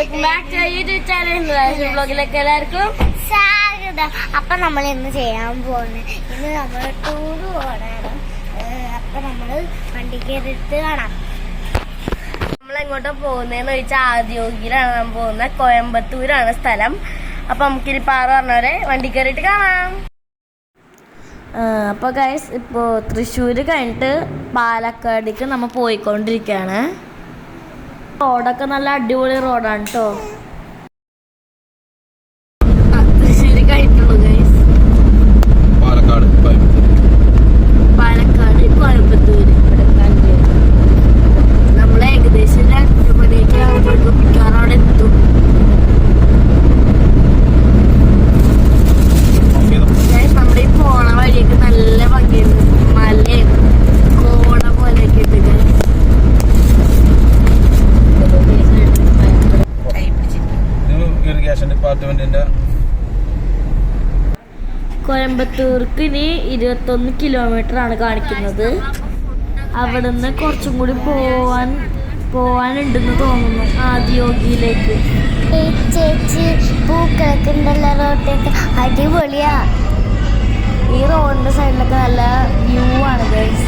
Welcome back to YouTube channel ബ്ലോഗിലേക്ക് എല്ലാവർക്കും. സ്വാഗതം. അപ്പൊ നമ്മൾ ഇന്ന് ചെയ്യാൻ പോകുന്നത് ഇന്ന് നമ്മൾ ടൂർ പോകണം അപ്പൊ നമ്മൾ വണ്ടി കയറിയിട്ട് കാണാം. നമ്മൾ എങ്ങോട്ടാ പോകുന്നതെന്ന് ചോദിച്ചാൽ ആദ്യോഗിയിലാണ് നമ്മൾ പോകുന്നത് കോയമ്പത്തൂരാണ് സ്ഥലം. അപ്പൊ നമുക്കിനി പാറ പറഞ്ഞവരെ വണ്ടി കയറിയിട്ട് കാണാം. അപ്പോൾ ഗൈസ് ഇപ്പോ തൃശ്ശൂർ കഴിഞ്ഞിട്ട് പാലക്കാടേക്ക് നമ്മൾ പോയിക്കൊണ്ടിരിക്കുകയാണ് റോഡൊക്കെ നല്ല അടിപൊളി റോഡാണ് കേട്ടോ തൃശ്ശൂർ കഴിഞ്ഞിട്ടുള്ളൂ ഗൈസ് പാലക്കാട് കോയമ്പത്തൂർ പാലക്കാട് കോയമ്പത്തൂർ ഇവിടെ കണ്ട് നമ്മൾ ഏകദേശം രണ്ട് മണിയൊക്കെ ആകുമ്പോഴേക്കും മിക്കവാറും അവിടെ എത്തും Guys, നമ്മുടെ ഈ പോണ വഴിയൊക്കെ നല്ല ഭംഗിയുണ്ട് മലയും കോട പോലെയൊക്കെ ഉണ്ട് guys. കൈ പിടിച്ചിട്ട്. ഇത് ഇറിഗേഷൻ ഡിപ്പാർട്ട്മെന്റിന്റെ ഇനി ഇരുപത്തൊന്ന് കിലോമീറ്റർ ആണ് കാണിക്കുന്നത്. അവിടുന്ന് കുറച്ചും കൂടി പോവാൻ പോവാനുണ്ടെന്ന് തോന്നുന്നു ആദിയോഗിയിലേക്ക്. ചേച്ചി പൂക്കളൊക്കെ ഉണ്ടല്ലോ റോട്ടൊക്കെ അടിപൊളിയാ. ഈ റോഡിന്റെ സൈഡിലൊക്കെ നല്ല വ്യൂ ആണ് ഗൈസ്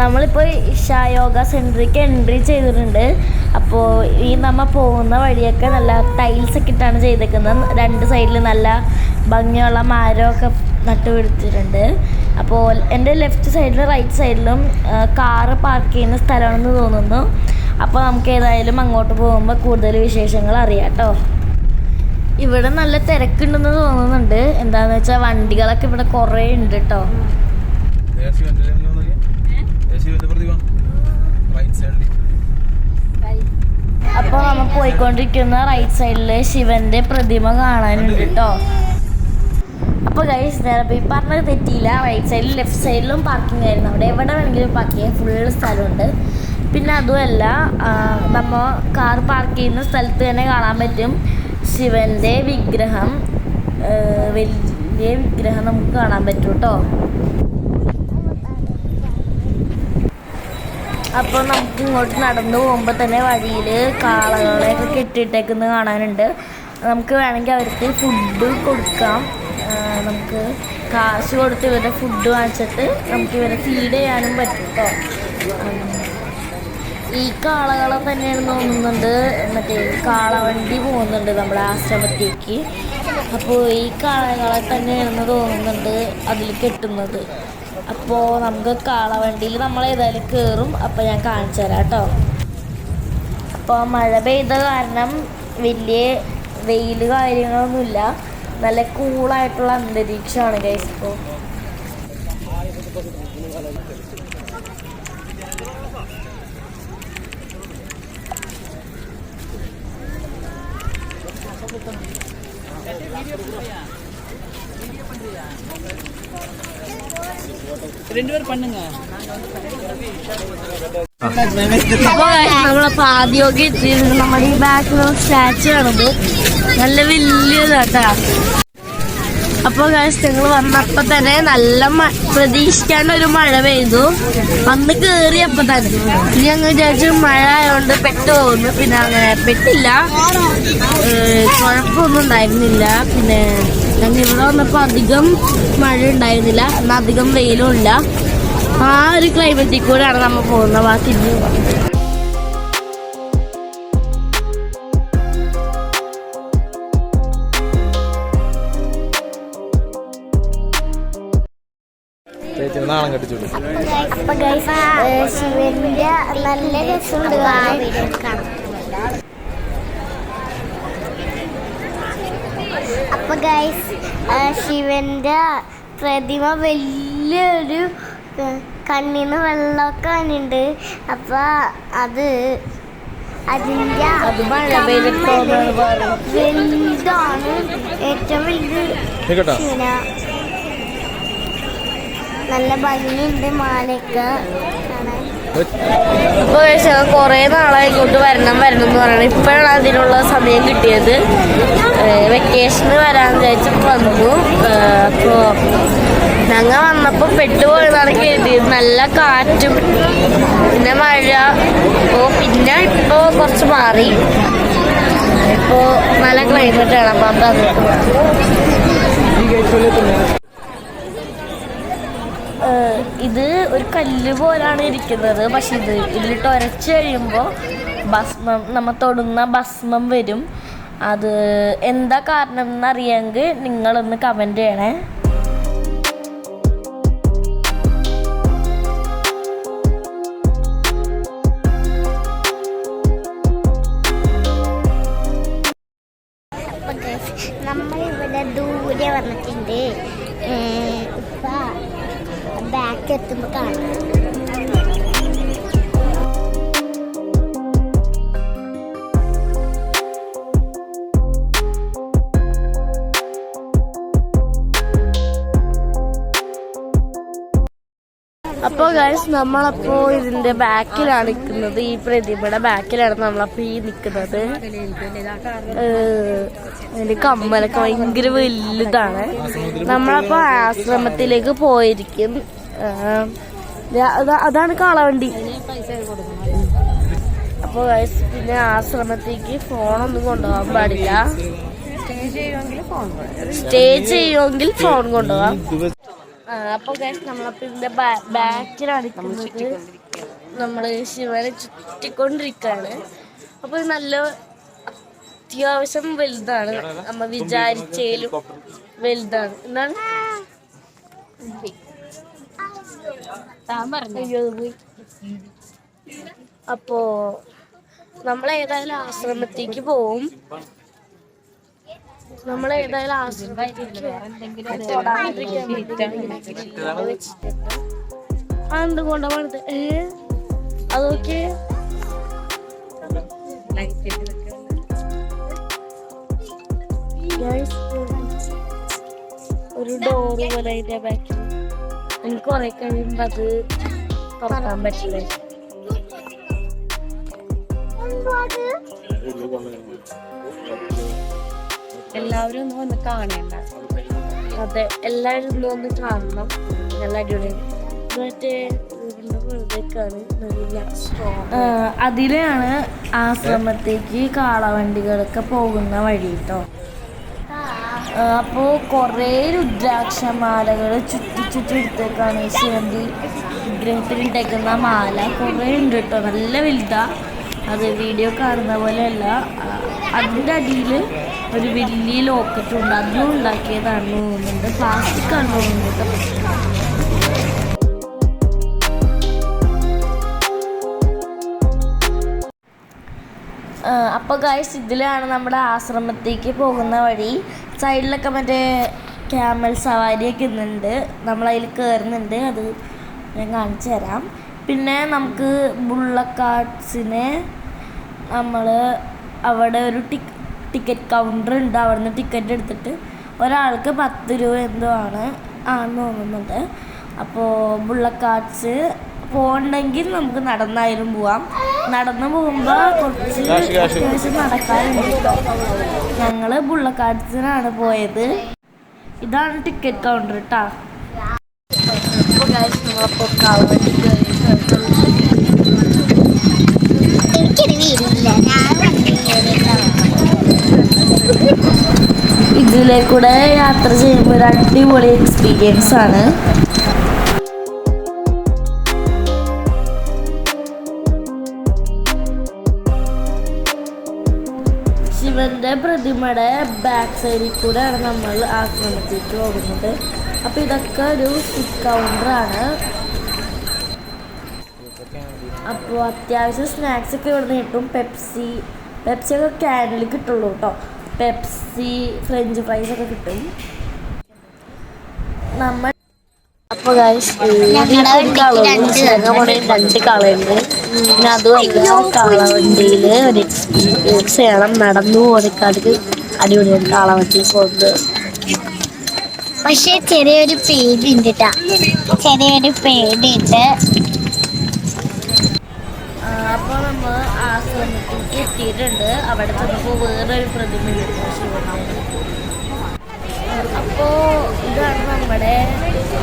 നമ്മളിപ്പോൾ ഇഷായോഗ സെന്ററിലേക്ക് എൻട്രി ചെയ്തിട്ടുണ്ട്. അപ്പോൾ ഈ നമ്മൾ പോകുന്ന വഴിയൊക്കെ നല്ല ടൈൽസ് ഒക്കെ ഇട്ടാണ് ചെയ്തേക്കുന്നത്. രണ്ട് സൈഡിൽ നല്ല ഭംഗിയുള്ള മരമൊക്കെ നട്ടുപിടിച്ചിട്ടുണ്ട് അപ്പോൾ എന്റെ ലെഫ്റ്റ് സൈഡിലും റൈറ്റ് സൈഡിലും കാറ് പാർക്ക് ചെയ്യുന്ന സ്ഥലമാണെന്ന് തോന്നുന്നു. അപ്പോൾ നമുക്ക് ഏതായാലും അങ്ങോട്ട് പോകുമ്പോൾ കൂടുതൽ വിശേഷങ്ങൾ അറിയാം കേട്ടോ. ഇവിടെ നല്ല തിരക്കുണ്ടെന്ന് തോന്നുന്നുണ്ട്. എന്താന്ന് വെച്ചാൽ വണ്ടികളൊക്കെ ഇവിടെ കുറേ ഉണ്ട് കേട്ടോ. അപ്പൊ നമ്മ സൈഡിൽ അപ്പോൾ നമ്മൾ പോയിക്കൊണ്ടിരിക്കുന്ന റൈറ്റ് സൈഡിൽ ശിവന്റെ പ്രതിമ കാണാനുണ്ട് കേട്ടോ. അപ്പോൾ ഗൈസ് നേരെ ഈ പറഞ്ഞത് തെറ്റിയില്ല. റൈറ്റ് സൈഡിലും ലെഫ്റ്റ് സൈഡിലും പാർക്കിംഗ് ആയിരുന്നു. അവിടെ എവിടെ വേണമെങ്കിലും പാർക്ക് ചെയ്യാൻ ഫുൾ സ്ഥലമുണ്ട്. പിന്നെ അതുമല്ല നമ്മൾ നമ്മ കാർ പാർക്ക് ചെയ്യുന്ന സ്ഥലത്ത് തന്നെ കാണാൻ പറ്റും ശിവന്റെ വിഗ്രഹം. വലിയ വിഗ്രഹം നമുക്ക് കാണാൻ പറ്റും കേട്ടോ അപ്പോൾ നമുക്ക് ഇങ്ങോട്ട് നടന്നു പോകുമ്പോൾ തന്നെ വഴിയിൽ കാളകളെയൊക്കെ കെട്ടിയിട്ടേക്കുന്നത് കാണാനുണ്ട്. നമുക്ക് വേണമെങ്കിൽ അവർക്ക് ഫുഡ് കൊടുക്കാം. നമുക്ക് കാശ് കൊടുത്ത് ഇവരുടെ ഫുഡ് വാങ്ങിച്ചിട്ട് നമുക്ക് ഇവരെ ഫീഡ് ചെയ്യാനും പറ്റും ഈ കാളകളെ തന്നെയാണ് തോന്നുന്നുണ്ട്. മറ്റേ കാളവണ്ടി പോകുന്നുണ്ട് നമ്മുടെ ആശ്രമത്തേക്ക്. അപ്പോൾ ഈ കാളകളെ തന്നെയാണെന്ന് തോന്നുന്നുണ്ട് അതിൽ കെട്ടുന്നത്. അപ്പോൾ നമുക്ക് കാളവണ്ടിയിൽ നമ്മൾ ഏതായാലും കയറും അപ്പോൾ ഞാൻ കാണിച്ചു തരാം കേട്ടോ അപ്പോൾ മഴ പെയ്ത കാരണം വലിയ വെയിൽ കാര്യങ്ങളൊന്നുമില്ല. നല്ല കൂളായിട്ടുള്ള അന്തരീക്ഷമാണ് ഗൈസ് ഇപ്പോൾ അപ്പോൾ നമ്മളപ്പോൾ ആദ്യമൊക്കെ എത്തിയിരുന്നു നമ്മുടെ ഈ ബാക്കിലുള്ള സ്റ്റാച്ചു ആണത്. നല്ല വലിയതാട്ടാ. അപ്പോൾ ഞങ്ങൾ വന്നപ്പോൾ തന്നെ നല്ല പ്രതീക്ഷിക്കാണ്ട് ഒരു മഴ പെയ്തു. വന്ന് കേറിയപ്പോ തന്നെ. ഇനി ഞങ്ങൾ വിചാരിച്ചു മഴ ആയതുകൊണ്ട് പെട്ട് പോകുന്നു. പിന്നെ അങ്ങനെ പെട്ടില്ല. കുഴപ്പമൊന്നും ഉണ്ടായിരുന്നില്ല. പിന്നെ ഞങ്ങൾ ഇവിടെ വന്നപ്പോൾ അധികം മഴ ഉണ്ടായിരുന്നില്ല. എന്നാൽ അധികം വെയിലും ഇല്ല. ആ ഒരു ക്ലൈമറ്റിൽ കൂടെയാണ് നമ്മൾ പോകുന്നത്. ബാക്കി തിരിഞ്ഞു ചേച്ചി നാളം കെട്ടിച്ചു അപ്പൊ ഗൈസ് ശിവന്റെ നല്ല രസമുണ്ട്. അപ്പൊ ഗൈസ് ശിവന്റെ പ്രതിമ വലിയൊരു കണ്ണിന്ന് വെള്ളമൊക്കെ വന്നിട്ടുണ്ട് അപ്പൊ അത് അതിന്റെ അത് മഴ പെയ്തിട്ടോന്നാണ് പറയുന്നത് വലുതാണ്. ഏറ്റവും വലുത് ശിവന. നല്ല ഭംഗിയുണ്ട് മാലയൊക്കെ. കാണാൻ. ഇപ്പൊ കൊറേ നാളായി ഇങ്ങോട്ട് വരണം വരണം എന്ന് പറയണം. ഇപ്പോഴാണ് അതിനുള്ള സമയം കിട്ടിയത്. വെക്കേഷന് വരാൻ വിചാരിച്ചപ്പോൾ വന്നു. അപ്പോൾ അപ്പോ ഞങ്ങൾ വന്നപ്പോ പെട്ടുപോയതാണ് കേട്ടി നല്ല കാറ്റും പിന്നെ മഴ. ഓ പിന്നെ ഇപ്പോ കുറച്ച് മാറി. ഇപ്പോൾ നല്ല ക്ലൈമറ്റ് ആണ് അപ്പം ഏഹ് ഇത് ഒരു കല്ല് പോലാണ് ഇരിക്കുന്നത്. പക്ഷെ ഇത് ഇതിലിട്ട് ഉരച്ച് കഴിയുമ്പോൾ ഭസ്മം നമ്മൾ തൊടുന്ന ഭസ്മം വരും. അത് എന്താ കാരണം എന്നറിയാമെങ്കിൽ നിങ്ങളൊന്ന് കമന്റ് ചെയ്യണേ. അപ്പോൾ ഗൈസ് നമ്മളപ്പോ ഇതിന്റെ ബാക്കിലാണ് നിൽക്കുന്നത്. ഈ പ്രതിമയുടെ ബാക്കിലാണ് നമ്മളപ്പോ ഈ നിൽക്കുന്നത്. അതിന്റെ കമ്മലൊക്കെ ഭയങ്കര വലുതാണ്. നമ്മളപ്പോ ആശ്രമത്തിലേക്ക് പോയിരിക്കും. അതാണ് കാളവണ്ടി. അപ്പൊ ഗൈസ് പിന്നെ ആശ്രമത്തേക്ക് ഫോണൊന്നും കൊണ്ടുപോകാൻ പാടില്ല. സ്റ്റേ ചെയ്യുമെങ്കിൽ ഫോൺ കൊണ്ടുപോകാം. ആ, അപ്പൊ ഗൈസ് നമ്മളപ്പോ ഇതിന്റെ ബാക്കിലാണ് നമ്മൾ ശിവനെ ചുറ്റിക്കൊണ്ടിരിക്കാണ് അപ്പൊ ഇത് നല്ല അത്യാവശ്യം വലുതാണ്. നമ്മ വിചാരിച്ചേലും വലുതാണ്. എന്നാണ് അപ്പോ നമ്മൾ ഏതായാലും ആശ്രമത്തേക്ക് പോവും. നമ്മൾ ഏതായാലും ആശ്രമത്തേക്ക് തൊടാണ്ടിരിക്കാൻ വേണ്ടി വെച്ചിട്ടുണ്ട്. ആ എന്തുകൊണ്ടാ പണിത് അതൊക്കെ ഒരു ഡോറ് പോലെ അതിന്റെ ബാക്കിൽ എനിക്ക് കുറെ കഴിയുമ്പോ അത് തുറക്കാൻ പറ്റില്ല? എല്ലാവരും ഒന്ന് വന്ന് കാണേണ്ട. അതെ എല്ലാവരും ഒന്ന് കാണണം. നല്ല അടിപൊളി. ഇത് മറ്റേ അതിലാണ് ആശ്രമത്തേക്ക് കാളവണ്ടികളൊക്കെ പോകുന്ന വഴി കേട്ടോ അപ്പോ കുറേ രുദ്രാക്ഷമാലകൾ ചുറ്റി ചുറ്റി എടുത്തേക്കാണ് ശിവന്തി വിഗ്രഹത്തിലിട്ടേക്കുന്ന മാല. കുറേ ഉണ്ട് കേട്ടോ നല്ല വലുതാ. അത് വീഡിയോ കാണുന്ന പോലെയല്ല അതിന്റെ അടിയിൽ ഒരു വലിയ ലോക്കറ്റ് ഉണ്ട്. അതും ഉണ്ടാക്കിയതാണെന്ന് തോന്നുന്നുണ്ട്. പ്ലാസ്റ്റിക് ആണ് തോന്നുന്നുണ്ട് അപ്പൊ അപ്പോൾ ഗായ്സ് ഇതിലാണ് നമ്മുടെ ആശ്രമത്തേക്ക് പോകുന്ന വഴി. സൈഡിലൊക്കെ മറ്റേ ക്യാമൽ സവാരിയൊക്കെ ഇന്നുണ്ട് നമ്മളതിൽ കയറുന്നുണ്ട് അത് ഞാൻ കാണിച്ചു തരാം. പിന്നെ നമുക്ക് ബുള്ളക്കാട്സിന് നമ്മൾ അവിടെ ഒരു ടിക് ടിക്കറ്റ് കൗണ്ടർ ഉണ്ട്. അവിടെ നിന്ന് ടിക്കറ്റ് എടുത്തിട്ട് ഒരാൾക്ക് പത്ത് രൂപ എന്തോ ആണ്. ആണെന്ന് തോന്നുന്നുണ്ട്. അപ്പോൾ ബുള്ളക്കാട്സ് പോകണ്ടെങ്കിൽ നമുക്ക് നടന്നായാലും പോവാം. നടന്നു പോകുമ്പോൾ കുറച്ച് അത്യാവശ്യം നടക്കാനുണ്ട് ഞങ്ങൾ ബുള്ളക്കാട്സിനാണ് പോയത്. ഇതാണ് ടിക്കറ്റ് കൗണ്ടർ കേട്ടോ അപ്പോൾ ഗൈസ് നമ്മളപ്പോൾ കാളവണ്ടി എനിക്കൊരു വീടില്ല ഞാൻ വണ്ടി കയറിയിട്ടാണ് ഇതിലേക്കൂടെ യാത്ര ചെയ്യുമ്പോൾ ഒരു അടിപൊളി എക്സ്പീരിയൻസ് ആണ്. ശിവന്റെ പ്രതിമയുടെ ബാക്ക് സൈഡിൽ കൂടെയാണ് നമ്മൾ ആക്രമിച്ചിട്ട് പോകുന്നത്. അപ്പൊ ഇതൊക്കെ ഒരു ആണ്. അപ്പോൾ അത്യാവശ്യം സ്നാക്സ് ഒക്കെ ഇവിടെ നിന്ന് കിട്ടും. പെപ്സി പെപ്സി ഒക്കെ ക്യാനിൽ കിട്ടുള്ളൂ കേട്ടോ പെപ്സി ഫ്രഞ്ച് ഫ്രൈസ് ഒക്കെ കിട്ടും. നമ്മൾ അപ്പോൾ ഗൈസ് രണ്ട് കളയുണ്ട് പിന്നെ അതുമല്ല കാളവണ്ടിയിൽ ഒരു എക്സ്പീരിയൻസ് ചെയ്യണം നടന്നു പോകാതിക്ക് അടിപൊളിയാണ് കാളവണ്ടി പോകുന്നത് പക്ഷെ ചെറിയൊരു പേടിയുണ്ട് ഉണ്ട് ചെറിയൊരു പേടിയുണ്ട്. എത്തിയിട്ടുണ്ട് അവിടെ ചെന്നപ്പോൾ വേറൊരു പ്രതിമ അപ്പോ ഇതാണ് നമ്മുടെ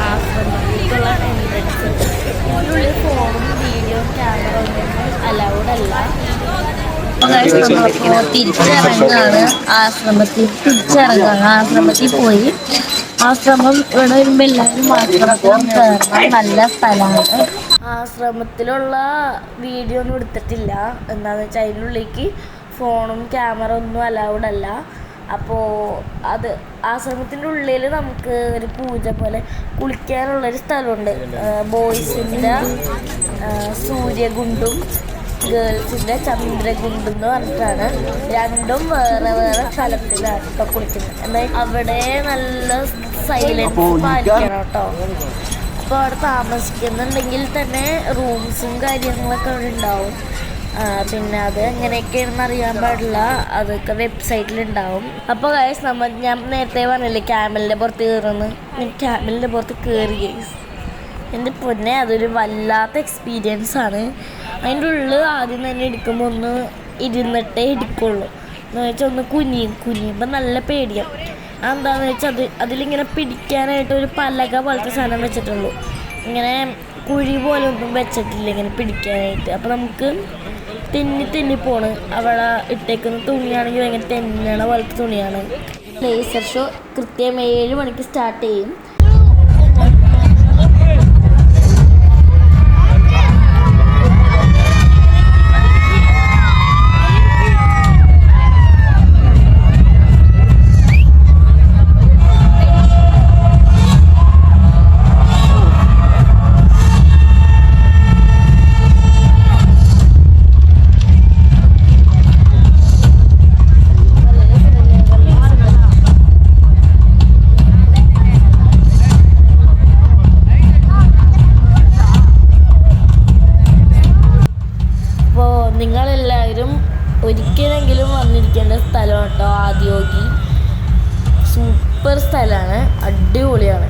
ആശ്രമത്തിലേക്കുള്ള എൻട്രൻസ് ഇതിനുള്ളിൽ ഫോണും വീഡിയോ ക്യാമറ ഒന്നും അലൗഡ് അല്ല. തിരിച്ചിറങ്ങാണ്. ആശ്രമത്തിൽ തിരിച്ചിറങ്ങാണ്. ആശ്രമത്തിൽ പോയി. ആശ്രമം ഇവിടെ വരുമ്പോ എല്ലാവരും മാത്രം കയറണം നല്ല സ്ഥലമാണ്. ആശ്രമത്തിലുള്ള വീഡിയോ ഒന്നും എടുത്തിട്ടില്ല. എന്താണെന്ന് വെച്ചാൽ അതിനുള്ളിലേക്ക് ഫോണും ക്യാമറ ഒന്നും അലൗഡ് അല്ല. അപ്പോൾ അത് ആശ്രമത്തിന്റെ ഉള്ളിൽ നമുക്ക് ഒരു പൂജ പോലെ കുളിക്കാനുള്ളൊരു സ്ഥലമുണ്ട്. ബോയ്സിന്റെ സൂര്യഗുണ്ടും ഗേൾസിന്റെ ചന്ദ്രകുണ്ടും എന്ന് പറഞ്ഞിട്ടാണ്. രണ്ടും വേറെ വേറെ സ്ഥലത്തിലാണ് കേട്ടോ കുളിക്കുന്നത്. എന്നാൽ അവിടെ നല്ല സൈലൻസ് പാലിക്കണം കേട്ടോ അപ്പോൾ അവിടെ താമസിക്കുന്നുണ്ടെങ്കിൽ തന്നെ റൂംസും കാര്യങ്ങളൊക്കെ അവിടെ ഉണ്ടാവും. പിന്നെ അത് എങ്ങനെയൊക്കെയാണെന്ന് അറിയാൻ പാടില്ല. അതൊക്കെ വെബ്സൈറ്റിൽ ഉണ്ടാവും. അപ്പോൾ ഗൈസ് നമ്മൾ ഞാൻ നേരത്തെ പറഞ്ഞില്ലേ ക്യാമലിന്റെ പുറത്ത് കയറുന്നു. ക്യാമലിന്റെ പുറത്ത് കയറി ഗൈസ് എന്റെ പൊന്നെ അതൊരു വല്ലാത്ത എക്സ്പീരിയൻസ് ആണ്. അതിന്റെ ഉള്ളിൽ ആദ്യം തന്നെ എടുക്കുമ്പോൾ ഒന്ന് ഇരുന്നിട്ടേ എടുക്കുള്ളൂ. എന്ന് വെച്ചാൽ ഒന്ന് കുനിയും. കുനിയുമ്പോൾ നല്ല പേടിയാണ് അതെന്താണെന്ന് വെച്ചാൽ അത് അതിലിങ്ങനെ പിടിക്കാനായിട്ട് ഒരു പലക പോലത്തെ സാധനം വെച്ചിട്ടുള്ളൂ. ഇങ്ങനെ കുഴി പോലെ ഒന്നും വെച്ചിട്ടില്ല ഇങ്ങനെ പിടിക്കാനായിട്ട്. അപ്പോൾ നമുക്ക് തെന്നി തെന്നി പോണ്. അവിടെ ഇട്ടേക്കുന്ന തുണിയാണെങ്കിൽ ഭയങ്കര തെന്നണ പോലത്തെ തുണിയാണ്. ലേസർ ഷോ കൃത്യം ഏഴ് മണിക്ക് സ്റ്റാർട്ട് ചെയ്യും. സ്ഥലം കേട്ടോ ആദ്യോഗി സൂപ്പർ സ്ഥലമാണ്. അടിപൊളിയാണ്.